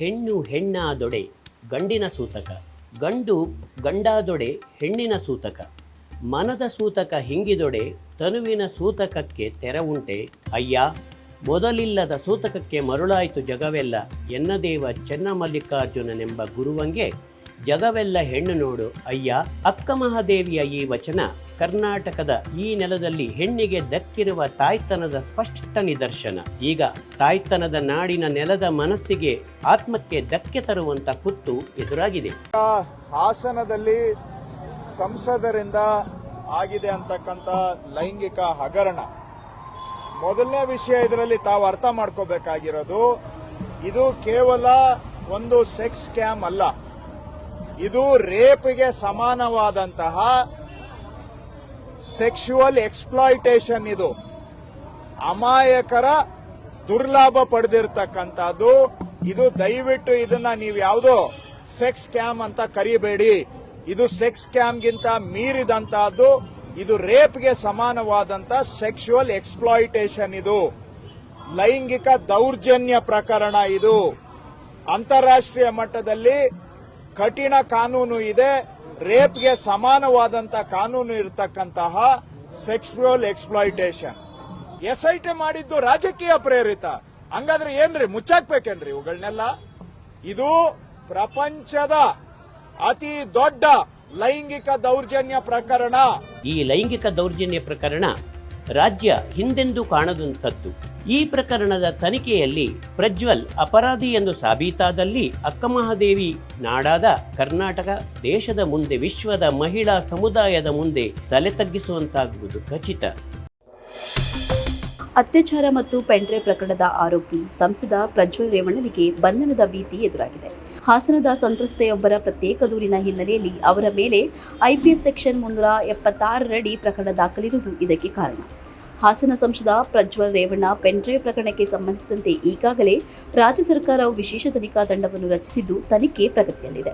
ಹೆಣ್ಣು ಹೆಣ್ಣಾದೊಡೆ ಗಂಡಿನ ಸೂತಕ, ಗಂಡು ಗಂಡಾದೊಡೆ ಹೆಣ್ಣಿನ ಸೂತಕ. ಮನದ ಸೂತಕ ಹಿಂಗಿದೊಡೆ ತನುವಿನ ಸೂತಕಕ್ಕೆ ತೆರವುಂಟೆ ಅಯ್ಯ, ಮೊದಲಿಲ್ಲದ ಸೂತಕಕ್ಕೆ ಮರುಳಾಯಿತು ಜಗವೆಲ್ಲ ಎನ್ನದೇವ ಚೆನ್ನಮಲ್ಲಿಕಾರ್ಜುನನೆಂಬ ಗುರುವಂಗೆ ಜಗವೆಲ್ಲ ಹೆಣ್ಣು ನೋಡು. ಅಯ್ಯ, ಅಕ್ಕ ಮಹಾದೇವಿಯ ಈ ವಚನ ಕರ್ನಾಟಕದ ಈ ನೆಲದಲ್ಲಿ ಹೆಣ್ಣಿಗೆ ದಕ್ಕಿರುವ ತಾಯ್ತನದ ಸ್ಪಷ್ಟ ನಿದರ್ಶನ. ಈಗ ತಾಯ್ತನದ ನಾಡಿನ ನೆಲದ ಮನಸ್ಸಿಗೆ ಆತ್ಮಕ್ಕೆ ಧಕ್ಕೆ ತರುವಂತ ಕುತ್ತು ಎದುರಾಗಿದೆ. ಹಾಸನದಲ್ಲಿ ಸಂಸದರಿಂದ ಆಗಿದೆ ಅಂತಕ್ಕಂಥ ಲೈಂಗಿಕ ಹಗರಣ. ಮೊದಲನೇ ವಿಷಯ ಇದರಲ್ಲಿ ತಾವು ಅರ್ಥ ಮಾಡ್ಕೋಬೇಕಾಗಿರೋದು, ಇದು ಕೇವಲ ಒಂದು ಸೆಕ್ಸ್ ಸ್ಕ್ಯಾಮ್ ಅಲ್ಲ. ಇದು ರೇಪ್ಗೆ ಸಮಾನವಾದಂತಹ ಸೆಕ್ಷುವಲ್ ಎಕ್ಸ್ಪ್ಲಾಯಿಟೇಷನ್ ಇದು. ಅಮಾಯಕರ ದುರ್ಲಾಭ ಪಡೆದಿರ್ತಕ್ಕಂಥದ್ದು. ಇದು ದಯವಿಟ್ಟು ಇದನ್ನ ನೀವು ಯಾವುದೋ ಸೆಕ್ಸ್ ಸ್ಕ್ಯಾಮ್ ಅಂತ ಕರಿಬೇಡಿ. ಇದು ಸೆಕ್ಸ್ ಸ್ಕ್ಯಾಮ್ಗಿಂತ ಮೀರಿದಂತಹದ್ದು ಇದು ರೇಪ್ಗೆ ಸಮಾನವಾದಂತ ಸೆಕ್ಷುವಲ್ ಎಕ್ಸ್ಪ್ಲಾಯಿಟೇಷನ್ ಇದು. ಲೈಂಗಿಕ ದೌರ್ಜನ್ಯ ಪ್ರಕರಣ ಇದು. ಅಂತಾರಾಷ್ಟ್ರೀಯ ಮಟ್ಟದಲ್ಲಿ ಕಠಿಣ ಕಾನೂನು ಇದೆ. ರೇಪ್ಗೆ ಸಮಾನವಾದಂತ ಕಾನೂನು ಇರತಕ್ಕಂತಹ ಸೆಕ್ಸುವಲ್ ಎಕ್ಸ್ಪ್ಲಾಯಿಟೇಷನ್ ಟಿ ಮಾಡಿದ್ದು ರಾಜಕೀಯ ಪ್ರೇರಿತ. ಹಂಗಾದ್ರೆ ಏನ್ರಿ, ಮುಚ್ಚಾಕ್ಬೇಕೇನ್ರಿ ಇವುಗಳನ್ನೆಲ್ಲ ಇದು ಪ್ರಪಂಚದ ಅತಿ ದೊಡ್ಡ ಲೈಂಗಿಕ ದೌರ್ಜನ್ಯ ಪ್ರಕರಣ. ಈ ಲೈಂಗಿಕ ದೌರ್ಜನ್ಯ ಪ್ರಕರಣ ರಾಜ್ಯ ಹಿಂದೆಂದೂ ಕಾಣದಂಥದ್ದು. ಈ ಪ್ರಕರಣದ ತನಿಖೆಯಲ್ಲಿ ಪ್ರಜ್ವಲ್ ಅಪರಾಧಿ ಎಂದು ಸಾಬೀತಾದಲ್ಲಿ ಅಕ್ಕಮಹಾದೇವಿ ನಾಡಾದ ಕರ್ನಾಟಕ, ದೇಶದ ಮುಂದೆ, ವಿಶ್ವದ ಮಹಿಳಾ ಸಮುದಾಯದ ಮುಂದೆ ತಲೆ ತಗ್ಗಿಸುವಂತಾಗುವುದು ಖಚಿತ. ಅತ್ಯಾಚಾರ ಮತ್ತು ಪೆಂಡ್ರೆ ಪ್ರಕರಣದ ಆರೋಪಿ ಸಂಸದ ಪ್ರಜ್ವಲ್ ರೇವಣ್ಣನಿಗೆ ಬಂಧನದ ಭೀತಿ ಎದುರಾಗಿದೆ. ಹಾಸನದ ಸಂತ್ರಸ್ತೆಯೊಬ್ಬರ ಪ್ರತ್ಯೇಕ ದೂರಿನ ಹಿನ್ನೆಲೆಯಲ್ಲಿ ಅವರ ಮೇಲೆ ಐಪಿಎಸ್ ಸೆಕ್ಷನ್ ಮುನ್ನೂರ ಎಪ್ಪತ್ತಾರರಡಿ ಪ್ರಕರಣ ದಾಖಲಿರುವುದು ಇದಕ್ಕೆ ಕಾರಣ. ಹಾಸನ ಸಂಸದ ಪ್ರಜ್ವಲ್ ರೇವಣ್ಣ ಪೆನ್ಡ್ರೈವ್ ಪ್ರಕರಣಕ್ಕೆ ಸಂಬಂಧಿಸಿದಂತೆ ಈಗಾಗಲೇ ರಾಜ್ಯ ಸರ್ಕಾರವು ವಿಶೇಷ ತನಿಖಾ ತಂಡವನ್ನು ರಚಿಸಿದ್ದು ತನಿಖೆ ಪ್ರಗತಿಯಲ್ಲಿದೆ.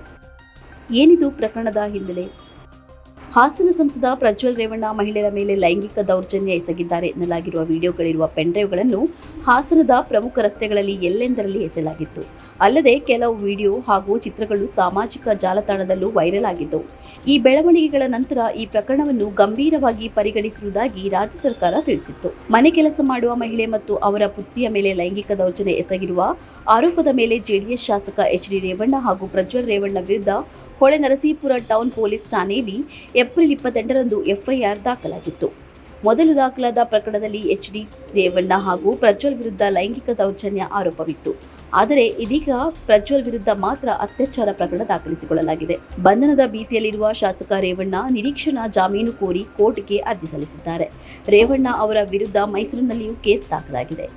ಏನಿದು ಪ್ರಕರಣದ ಹಿನ್ನೆಲೆ? ಹಾಸನ ಸಂಸದ ಪ್ರಜ್ವಲ್ ರೇವಣ್ಣ ಮಹಿಳೆಯರ ಮೇಲೆ ಲೈಂಗಿಕ ದೌರ್ಜನ್ಯ ಎಸಗಿದ್ದಾರೆ ಎನ್ನಲಾಗಿರುವ ವಿಡಿಯೋಗಳಿರುವ ಪೆನ್ಡ್ರೈವ್ಗಳನ್ನು ಹಾಸನದ ಪ್ರಮುಖ ರಸ್ತೆಗಳಲ್ಲಿ ಎಲ್ಲೆಂದರಲ್ಲಿ ಎಸೆಯಲಾಗಿತ್ತು. ಅಲ್ಲದೆ ಕೆಲವು ವಿಡಿಯೋ ಹಾಗೂ ಚಿತ್ರಗಳು ಸಾಮಾಜಿಕ ಜಾಲತಾಣದಲ್ಲೂ ವೈರಲ್ ಆಗಿದ್ದವು ಈ ಬೆಳವಣಿಗೆಗಳ ನಂತರ ಈ ಪ್ರಕರಣವನ್ನು ಗಂಭೀರವಾಗಿ ಪರಿಗಣಿಸುವುದಾಗಿ ರಾಜ್ಯ ಸರ್ಕಾರ ತಿಳಿಸಿತ್ತು. ಮನೆ ಕೆಲಸ ಮಾಡುವ ಮಹಿಳೆ ಮತ್ತು ಅವರ ಪುತ್ರಿಯ ಮೇಲೆ ಲೈಂಗಿಕ ದೌರ್ಜನ್ಯ ಎಸಗಿರುವ ಆರೋಪದ ಮೇಲೆ ಜೆಡಿಎಸ್ ಶಾಸಕ ಎಚ್ ಡಿ ರೇವಣ್ಣ ಹಾಗೂ ಪ್ರಜ್ವಲ್ ರೇವಣ್ಣ ವಿರುದ್ಧ ಹೊಳೆ ನರಸೀಪುರ ಟೌನ್ ಪೊಲೀಸ್ ಠಾಣೆಯಲ್ಲಿ ಏಪ್ರಿಲ್ ಇಪ್ಪತ್ತೆಂಟರಂದು ಎಫ್ಐಆರ್ ದಾಖಲಾಗಿತ್ತು. ಮೊದಲು ದಾಖಲಾದ ಪ್ರಕರಣದಲ್ಲಿ ಎಚ್ ಡಿ ರೇವಣ್ಣ ಹಾಗೂ ಪ್ರಜ್ವಲ್ ವಿರುದ್ಧ ಲೈಂಗಿಕ ದೌರ್ಜನ್ಯ ಆರೋಪವಿತ್ತು. ಆದರೆ ಇದೀಗ ಪ್ರಜ್ವಲ್ ವಿರುದ್ಧ ಮಾತ್ರ ಅತ್ಯಾಚಾರ ಪ್ರಕರಣ ದಾಖಲಿಸಿಕೊಳ್ಳಲಾಗಿದೆ. ಬಂಧನದ ಭೀತಿಯಲ್ಲಿರುವ ಶಾಸಕ ರೇವಣ್ಣ ನಿರೀಕ್ಷಣಾ ಜಾಮೀನು ಕೋರಿ ಕೋರ್ಟ್ಗೆ ಅರ್ಜಿ ಸಲ್ಲಿಸಿದ್ದಾರೆ. ರೇವಣ್ಣ ಅವರ ವಿರುದ್ಧ ಮೈಸೂರಿನಲ್ಲಿಯೂ ಕೇಸ್ ದಾಖಲಾಗಿದೆ.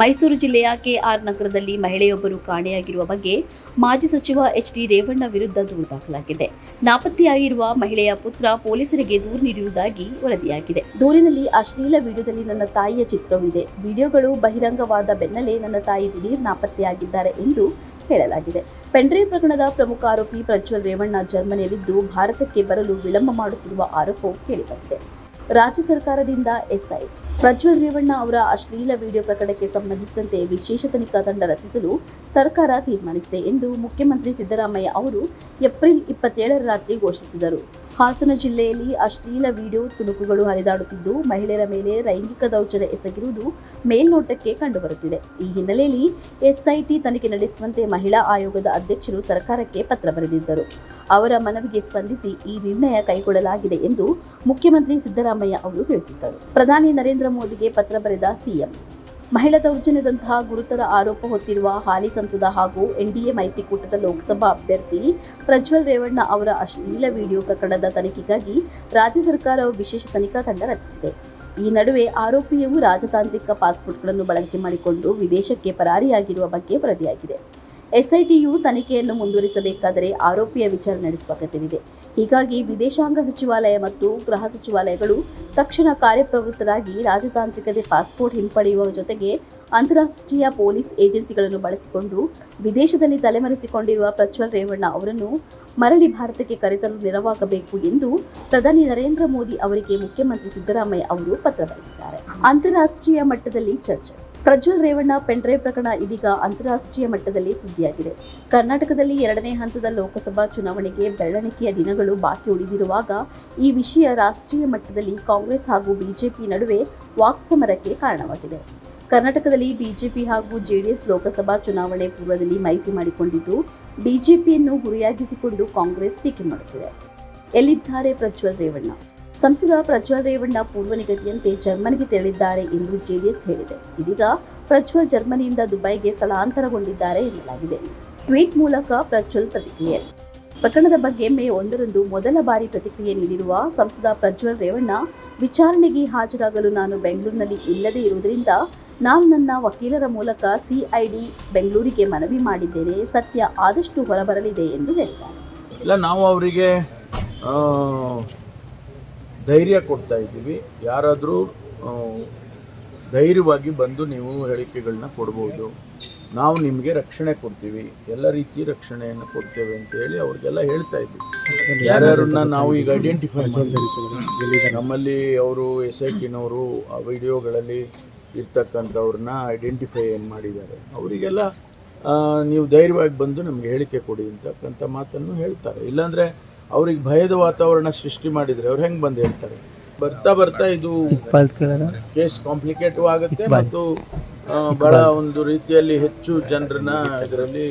ಮೈಸೂರು ಜಿಲ್ಲೆಯ ಕೆಆರ್ ನಗರದಲ್ಲಿ ಮಹಿಳೆಯೊಬ್ಬರು ಕಾಣೆಯಾಗಿರುವ ಬಗ್ಗೆ ಮಾಜಿ ಸಚಿವ ಎಚ್ ಡಿ ರೇವಣ್ಣ ವಿರುದ್ಧ ದೂರು ದಾಖಲಾಗಿದೆ. ನಾಪತ್ತೆಯಾಗಿರುವ ಮಹಿಳೆಯ ಪುತ್ರ ಪೊಲೀಸರಿಗೆ ದೂರು ನೀಡಿರುವುದಾಗಿ ವರದಿಯಾಗಿದೆ. ದೂರಿನಲ್ಲಿ ಅಶ್ಲೀಲ ವಿಡಿಯೋದಲ್ಲಿ ನನ್ನ ತಾಯಿಯ ಚಿತ್ರವಿದೆ. ವಿಡಿಯೋಗಳು ಬಹಿರಂಗವಾದ ಬೆನ್ನಲ್ಲೇ ನನ್ನ ತಾಯಿ ದಿಢೀರ್ ನಾಪತ್ತೆಯಾಗಿದ್ದಾರೆ ಎಂದು ಹೇಳಲಾಗಿದೆ. ಪೆಂಡ್ರೈವ್ ಪ್ರಕರಣದ ಪ್ರಮುಖ ಆರೋಪಿ ಪ್ರಜ್ವಲ್ ರೇವಣ್ಣ ಜರ್ಮನಿಯಲ್ಲಿದ್ದು, ಭಾರತಕ್ಕೆ ಬರಲು ವಿಳಂಬ ಮಾಡುತ್ತಿರುವ ಆರೋಪವು ಕೇಳಿಬಂದಿದೆ ರಾಜ್ಯ ಸರ್ಕಾರದಿಂದ ಎಸ್ಐಟ್ ಪ್ರಜ್ವಲ್ ರೇವಣ್ಣ ಅವರ ಅಶ್ಲೀಲ ವಿಡಿಯೋ ಪ್ರಕರಣಕ್ಕೆ ಸಂಬಂಧಿಸಿದಂತೆ ವಿಶೇಷ ತನಿಖಾ ತಂಡ ರಚಿಸಲು ಸರ್ಕಾರ ತೀರ್ಮಾನಿಸಿದೆ ಎಂದು ಮುಖ್ಯಮಂತ್ರಿ ಸಿದ್ದರಾಮಯ್ಯ ಅವರು ಏಪ್ರಿಲ್ ಇಪ್ಪತ್ತೇಳರ ರಾತ್ರಿ ಘೋಷಿಸಿದರು. ಹಾಸನ ಜಿಲ್ಲೆಯಲ್ಲಿ ಅಶ್ಲೀಲ ವಿಡಿಯೋ ತುಣುಕುಗಳು ಹರಿದಾಡುತ್ತಿದ್ದು, ಮಹಿಳೆಯರ ಮೇಲೆ ಲೈಂಗಿಕ ದೌರ್ಜನ್ಯ ಎಸಗಿರುವುದು ಮೇಲ್ನೋಟಕ್ಕೆ ಕಂಡುಬರುತ್ತಿದೆ. ಈ ಹಿನ್ನೆಲೆಯಲ್ಲಿ ಎಸ್ಐಟಿ ತನಿಖೆ ನಡೆಸುವಂತೆ ಮಹಿಳಾ ಆಯೋಗದ ಅಧ್ಯಕ್ಷರು ಸರ್ಕಾರಕ್ಕೆ ಪತ್ರ ಬರೆದಿದ್ದರು. ಅವರ ಮನವಿಗೆ ಸ್ಪಂದಿಸಿ ಈ ನಿರ್ಣಯ ಕೈಗೊಳ್ಳಲಾಗಿದೆ ಎಂದು ಮುಖ್ಯಮಂತ್ರಿ ಸಿದ್ದರಾಮಯ್ಯ ಅವರು ತಿಳಿಸಿದ್ದರು. ಪ್ರಧಾನಿ ನರೇಂದ್ರ ಮೋದಿಗೆ ಪತ್ರ ಬರೆದ ಸಿಎಂ ಮಹಿಳಾ ದೌರ್ಜನ್ಯದಂತಹ ಗುರುತರ ಆರೋಪ ಹೊತ್ತಿರುವ ಹಾಲಿ ಸಂಸದ ಹಾಗೂ ಎನ್ಡಿಎ ಮೈತ್ರಿಕೂಟದ ಲೋಕಸಭಾ ಅಭ್ಯರ್ಥಿ ಪ್ರಜ್ವಲ್ ರೇವಣ್ಣ ಅವರ ಅಶ್ಲೀಲ ವಿಡಿಯೋ ಪ್ರಕರಣದ ತನಿಖೆಗಾಗಿ ರಾಜ್ಯ ಸರ್ಕಾರವು ವಿಶೇಷ ತನಿಖಾ ತಂಡ ರಚಿಸಿದೆ. ಈ ನಡುವೆ ಆರೋಪಿಯು ರಾಜತಾಂತ್ರಿಕ ಪಾಸ್ಪೋರ್ಟ್ಗಳನ್ನು ಬಳಕೆ ಮಾಡಿಕೊಂಡು ವಿದೇಶಕ್ಕೆ ಪರಾರಿಯಾಗಿರುವ ಬಗ್ಗೆ ವರದಿಯಾಗಿದೆ. ಎಸ್ಐಟಿಯು ತನಿಖೆಯನ್ನು ಮುಂದುವರಿಸಬೇಕಾದರೆ ಆರೋಪಿಯ ವಿಚಾರಣೆ ನಡೆಸುವ ಅಗತ್ಯವಿದೆ. ಹೀಗಾಗಿ ವಿದೇಶಾಂಗ ಸಚಿವಾಲಯ ಮತ್ತು ಗೃಹ ಸಚಿವಾಲಯಗಳು ತಕ್ಷಣ ಕಾರ್ಯಪ್ರವೃತ್ತರಾಗಿ ರಾಜತಾಂತ್ರಿಕತೆ, ಪಾಸ್ಪೋರ್ಟ್ ಹಿಂಪಡೆಯುವ ಜೊತೆಗೆ ಅಂತಾರಾಷ್ಟ್ರೀಯ ಪೊಲೀಸ್ ಏಜೆನ್ಸಿಗಳನ್ನು ಬಳಸಿಕೊಂಡು ವಿದೇಶದಲ್ಲಿ ತಲೆಮರೆಸಿಕೊಂಡಿರುವ ಪ್ರಜ್ವಲ್ ರೇವಣ್ಣ ಅವರನ್ನು ಮರಳಿ ಭಾರತಕ್ಕೆ ಕರೆತರಲು ನೆರವಾಗಬೇಕು ಎಂದು ಪ್ರಧಾನಿ ನರೇಂದ್ರ ಮೋದಿ ಅವರಿಗೆ ಮುಖ್ಯಮಂತ್ರಿ ಸಿದ್ದರಾಮಯ್ಯ ಅವರು ಪತ್ರ ಬರೆದಿದ್ದಾರೆ. ಅಂತಾರಾಷ್ಟ್ರೀಯ ಮಟ್ಟದಲ್ಲಿ ಚರ್ಚೆ. ಪ್ರಜ್ವಲ್ ರೇವಣ್ಣ ಪೆಂಡ್ರೈವ್ ಪ್ರಕರಣ ಇದೀಗ ಅಂತಾರಾಷ್ಟ್ರೀಯ ಮಟ್ಟದಲ್ಲಿ ಸುದ್ದಿಯಾಗಿದೆ. ಕರ್ನಾಟಕದಲ್ಲಿ ಎರಡನೇ ಹಂತದ ಲೋಕಸಭಾ ಚುನಾವಣೆಗೆ ಬೆಳ್ಳಣಿಕೆಯ ದಿನಗಳು ಬಾಕಿ ಉಳಿದಿರುವಾಗ ಈ ವಿಷಯ ರಾಷ್ಟ್ರೀಯ ಮಟ್ಟದಲ್ಲಿ ಕಾಂಗ್ರೆಸ್ ಹಾಗೂ ಬಿಜೆಪಿ ನಡುವೆ ವಾಕ್ಸಮರಕ್ಕೆ ಕಾರಣವಾಗಿದೆ. ಕರ್ನಾಟಕದಲ್ಲಿ ಬಿಜೆಪಿ ಹಾಗೂ ಜೆಡಿಎಸ್ ಲೋಕಸಭಾ ಚುನಾವಣೆ ಪೂರ್ವದಲ್ಲಿ ಮೈತ್ರಿ ಮಾಡಿಕೊಂಡಿದ್ದು, ಬಿಜೆಪಿಯನ್ನು ಗುರಿಯಾಗಿಸಿಕೊಂಡು ಕಾಂಗ್ರೆಸ್ ಟೀಕೆ ಮಾಡುತ್ತಿದೆ. ಎಲ್ಲಿದ್ದಾರೆ ಪ್ರಜ್ವಲ್ ರೇವಣ್ಣ? ಸಂಸದ ಪ್ರಜ್ವಲ್ ರೇವಣ್ಣ ಪೂರ್ವ ನಿಗದಿಯಂತೆ ಜರ್ಮನಿಗೆ ತೆರಳಿದ್ದಾರೆ ಎಂದು ಜೆಡಿಎಸ್ ಹೇಳಿದೆ. ಇದೀಗ ಪ್ರಜ್ವಲ್ ಜರ್ಮನಿಯಿಂದ ದುಬೈಗೆ ಸ್ಥಳಾಂತರಗೊಂಡಿದ್ದಾರೆ ಎನ್ನಲಾಗಿದೆ. ಟ್ವೀಟ್ ಮೂಲಕ ಪ್ರಜ್ವಲ್ ಪ್ರತಿಕ್ರಿಯೆ. ಪ್ರಕರಣದ ಬಗ್ಗೆ ಮೇ ಒಂದರಂದು ಮೊದಲ ಬಾರಿ ಪ್ರತಿಕ್ರಿಯೆ ನೀಡಿರುವ ಸಂಸದ ಪ್ರಜ್ವಲ್ ರೇವಣ್ಣ, ವಿಚಾರಣೆಗೆ ಹಾಜರಾಗಲು ನಾನು ಬೆಂಗಳೂರಿನಲ್ಲಿ ಇಲ್ಲದೇ ಇರುವುದರಿಂದ ನಾನು ನನ್ನ ವಕೀಲರ ಮೂಲಕ ಸಿಐಡಿ ಬೆಂಗಳೂರಿಗೆ ಮನವಿ ಮಾಡಿದ್ದೇನೆ. ಸತ್ಯ ಆದಷ್ಟು ಹೊರಬರಲಿದೆ ಎಂದು ಹೇಳಿದ್ದಾರೆ. ಇಲ್ಲ, ನಾವು ಅವರಿಗೆ ಧೈರ್ಯ ಕೊಡ್ತಾ ಇದ್ದೀವಿ. ಯಾರಾದರೂ ಧೈರ್ಯವಾಗಿ ಬಂದು ನೀವು ಹೇಳಿಕೆಗಳನ್ನ ಕೊಡ್ಬೋದು. ನಾವು ನಿಮಗೆ ರಕ್ಷಣೆ ಕೊಡ್ತೀವಿ. ಎಲ್ಲ ರೀತಿ ರಕ್ಷಣೆಯನ್ನು ಕೊಡ್ತೇವೆ ಅಂತ ಹೇಳಿ ಅವ್ರಿಗೆಲ್ಲ ಹೇಳ್ತಾ ಇದ್ವಿ ಯಾರ್ಯಾರನ್ನ ನಾವು ಈಗ ಐಡೆಂಟಿಫೈ ಮಾಡ್ತೀವಿ. ನಮ್ಮಲ್ಲಿ ಅವರು ಎಸ್ ಐ ಟಿನವರು ಆ ವಿಡಿಯೋಗಳಲ್ಲಿ ಇರ್ತಕ್ಕಂಥವ್ರನ್ನ ಐಡೆಂಟಿಫೈ ಏನು ಮಾಡಿದ್ದಾರೆ. ಅವರಿಗೆಲ್ಲ ನೀವು ಧೈರ್ಯವಾಗಿ ಬಂದು ನಮಗೆ ಹೇಳಿಕೆ ಕೊಡಿ ಅಂತಕ್ಕಂಥ ಮಾತನ್ನು ಹೇಳ್ತಾರೆ. ಇಲ್ಲಾಂದರೆ ಅವ್ರಿಗೆ ಭಯದ ವಾತಾವರಣ ಸೃಷ್ಟಿ ಮಾಡಿದ್ರೆ ಅವ್ರು ಹೆಂಗೆ ಬಂದು ಹೇಳ್ತಾರೆ? ಬರ್ತಾ ಬರ್ತಾ ಇದು ಕೇಸ್ ಕಾಂಪ್ಲಿಕೇಟಿವ್ ಆಗುತ್ತೆ ಮತ್ತು ಬಹಳ ಒಂದು ರೀತಿಯಲ್ಲಿ ಹೆಚ್ಚು ಜನರನ್ನ ಇದರಲ್ಲಿ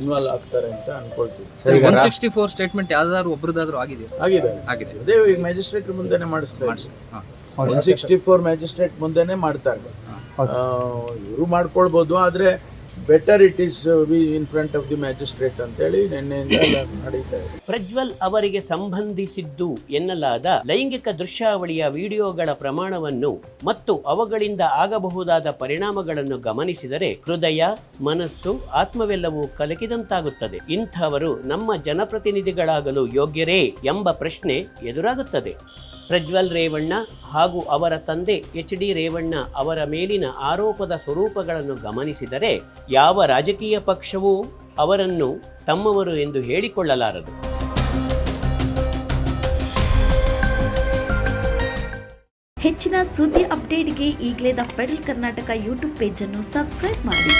ಇನ್ವಾಲ್ವ್ ಆಗ್ತಾರೆ ಅಂತ ಅನ್ಕೊಳ್ತೀವಿ. Sir one sixty four statement ಯಾವ್ದಾದ್ರು ಒಬ್ಬರದಾದ್ರೂ ಆಗಿದೆ ಸರ್. ಆಗಿದೆ ಆಗಿದೆ. ಅದೇ ಈಗ ಮ್ಯಾಜಿಸ್ಟ್ರೇಟ್ ಮುಂದೆನೆ ಮಾಡಿಸ್ತಾರೆ ಸಿಕ್ಸ್ಟಿ ಫೋರ್ ಮ್ಯಾಜಿಸ್ಟ್ರೇಟ್ ಮುಂದೆನೆ ಮಾಡ್ತಾರೆ ಇವರು ಮಾಡ್ಕೊಳ್ಬೋದು ಆದರೆ better it is we in front of the magistrate ಅಂತೇಳಿ ನಿನ್ನೆಯಿಂದ ನಡೀತಾ ಇದೆ. ಪ್ರಜ್ವಲ್ ಅವರಿಗೆ ಸಂಬಂಧಿಸಿದ್ದು ಎನ್ನಲಾದ ಲೈಂಗಿಕ ದೃಶ್ಯಾವಳಿಯ ವಿಡಿಯೋಗಳ ಪ್ರಮಾಣವನ್ನು ಮತ್ತು ಅವುಗಳಿಂದ ಆಗಬಹುದಾದ ಪರಿಣಾಮಗಳನ್ನು ಗಮನಿಸಿದರೆ ಹೃದಯ, ಮನಸ್ಸು, ಆತ್ಮವೆಲ್ಲವೂ ಕಲಕಿದಂತಾಗುತ್ತದೆ. ಇಂಥವರು ನಮ್ಮ ಜನಪ್ರತಿನಿಧಿಗಳಾಗಲು ಯೋಗ್ಯರೇ ಎಂಬ ಪ್ರಶ್ನೆ ಎದುರಾಗುತ್ತದೆ. ಪ್ರಜ್ವಲ್ ರೇವಣ್ಣ ಹಾಗೂ ಅವರ ತಂದೆ ಎಚ್ ಡಿ ರೇವಣ್ಣ ಅವರ ಮೇಲಿನ ಆರೋಪದ ಸ್ವರೂಪಗಳನ್ನು ಗಮನಿಸಿದರೆ ಯಾವ ರಾಜಕೀಯ ಪಕ್ಷವೂ ಅವರನ್ನು ತಮ್ಮವರು ಎಂದು ಹೇಳಿಕೊಳ್ಳಲಾರದು. ಹೆಚ್ಚಿನ ಸುದ್ದಿ ಅಪ್ಡೇಟ್ಗೆ ಈಗಲೇ ದ ಫೆಡರಲ್ ಕರ್ನಾಟಕ ಯೂಟ್ಯೂಬ್ ಪೇಜನ್ನು ಸಬ್ಸ್ಕ್ರೈಬ್ ಮಾಡಿ.